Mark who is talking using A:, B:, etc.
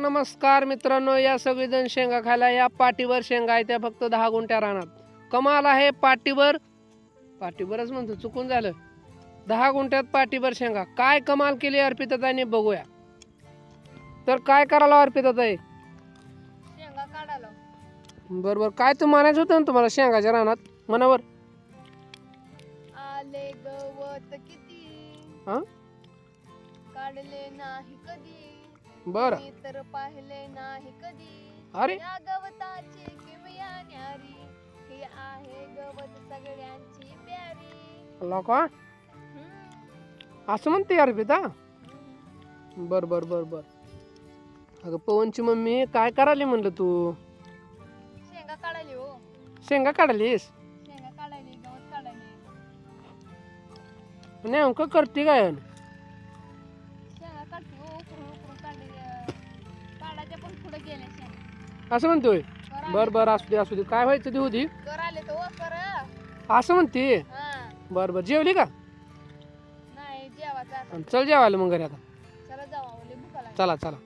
A: नमस्कार मित्रांनो या सगळेजण शेंगा खायला या पाटीवर शेंगा आहे त्या फक्त दहा गुंठ्या राहणार. कमाल आहे पाटीवर. पाटीवरच म्हणतो चुकून झालं. दहा गुंठ्यात पाटीवर शेंगा. काय कमाल केली अर्पिताताईने बघूया. तर काय करायला अर्पिताताई? बरोबर. काय तू म्हणायचं होतं ना तुम्हाला शेंगाच्या रानात? मनावर?
B: आले गवत किती?
A: हा?
B: काढले नाही कधी?
A: बरं.
B: मी तर पाहिले नाही कधी.
A: अरे.
B: या गवताची किमया न्यारी. ही आहे गवत सगळ्यांची प्यारी.
A: लोका.
B: हम्म,
A: असं म्हणते अर्पिता
B: हम्म.
A: बर बर बर बर. अगं पवनची मम्मी काय करायली म्हणलं तू?
B: शेंगा काढायली हो.
A: शेंगा काढलीस
B: शेंगा काढायली गवत काढायली.
A: नेमकं करते काय? असं म्हणतोय? बर बर असू दे असू दे. काय व्हायचं ते होती असं म्हणते?
B: हा.
A: बर बर. जेवली का? चल जेवायला मग घरी आता. चला चला.